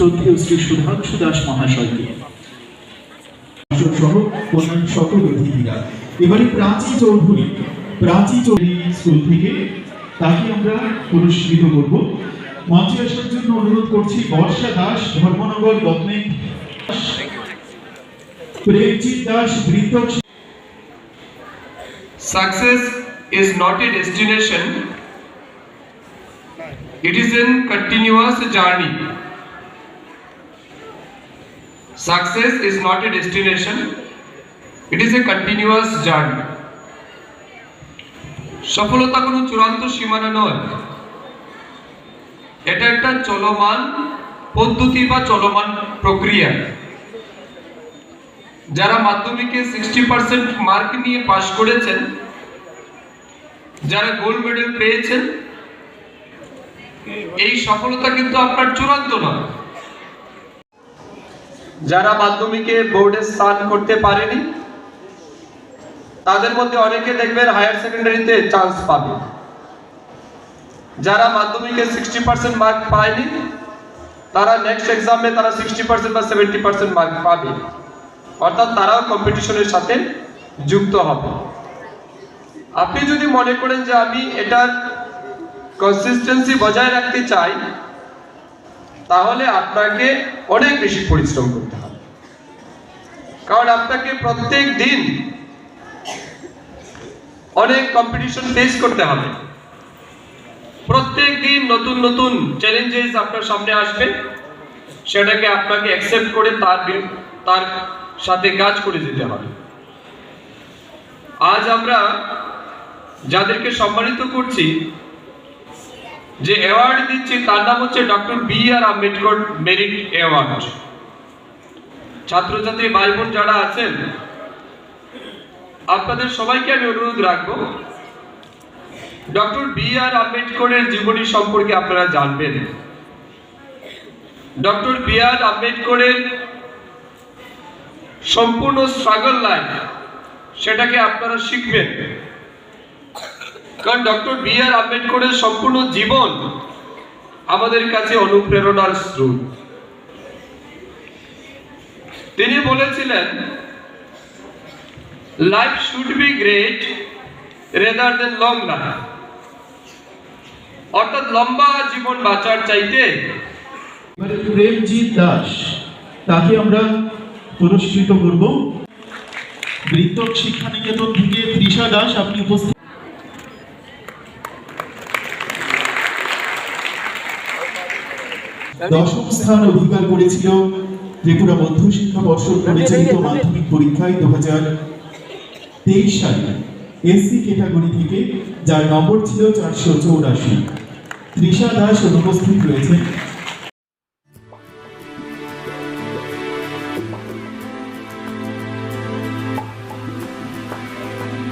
শ্রদ্ধেয় শ্রী সুধাংশু দাস মহাশয়কে। সহ অন্যান্য সকল অতিথিরা। এবারে প্রাচী চৌধুরী প্রাচী চৌধুরী স্কুল থেকে তাকে আমরা পুরস্কৃত করব। মঞ্চে আসার জন্য অনুরোধ করছি বর্ষা দাস ধর্মনগর গভর্নমেন্ট প্রেমজিৎ দাস বৃত্ত Success is not a destination, it is a continuous journey. Success is not a destination, it is a continuous journey. সফলতা কোনো চূড়ান্ত সীমানা নয়। এটা একটা চলমান পদ্ধতি বা চলমান প্রক্রিয়া। যারা মাধ্যমিকে সিক্সটি পার্সেন্ট মার্ক নিয়ে পাশ করেছেন যারা গোল্ড মেডেল পেয়েছেন এই সফলতা কিন্তু আপনার চূড়ান্ত নয়। যারা মাধ্যমিকে বোর্ডে স্থান করতে পারেনি, তাদের মধ্যে অনেকে দেখবেন হায়ার সেকেন্ডারিতে চান্স পাবে। যারা মাধ্যমিকে সিক্সটি পার্সেন্ট মার্ক পায়নি, তারা নেক্সট এক্সামে তারা সিক্সটি পার্সেন্ট বা সেভেন্টি পার্সেন্ট মার্ক পাবে। অর্থাৎ তারাও কম্পিটিশনের সাথে যুক্ত হবে। আপনি যদি মনে করেন যে আমি এটার কনসিস্টেন্সি বজায় রাখতে চাই তাহলে আপনাকে অনেক বেশি পরিশ্রম করতে হবে। কারণ আপনাকে প্রত্যেক দিন অনেক কম্পিটিশন ফেস করতে হবে। প্রত্যেক দিন নতুন নতুন চ্যালেঞ্জেস আপনার সামনে আসবে। সেটাকে আপনাকে অ্যাকসেপ্ট করে তার তার সাথে কাজ করে যেতে হবে। আজ আমরা যাদেরকে সম্মানিত করছি যে অ্যাওয়ার্ড দিচ্ছে, তার নাম হচ্ছে doctor B R Ambedkar merit award ছাত্রছাত্রী ভাই বোন যারা আছেন, আপনাদের সবাইকে আমি অনুরোধ রাখব ডক্টর বি আর আম্বেদকরের জীবনী সম্পর্কে আপনারা জানবেন। ডক্টর বি আর আম্বেদকরের সম্পূর্ণ স্ট্রাগল লাইফ সেটাকে আপনারা শিখবেন। কারণ ডক্টর বি আর আম্বেদকরের সম্পূর্ণ জীবন আমাদের কাছে অনুপ্রেরণার স্রোত। তিনি বলেছিলেন life should be great rather than long life অর্থাৎ লম্বা জীবন বাঁচার চাইতে এবারে প্রেমজিৎ দাস, তাকে আমরা পুরস্কৃত করব। বৃত্তক শিক্ষা নিকেতন থেকে তৃষা দাস, আপনি উপস্থিত দশম স্থান অধিকার করেছিল ত্রিপুরা মধ্য শিক্ষা পর্ষদ পরিচালিত মাধ্যমিক পরীক্ষায় দু হাজার তেইশ সালে এসসি ক্যাটাগরি থেকে যার নম্বর ছিল চারশো চৌরাশি। তৃষা দাস অনুপস্থিত রয়েছেন।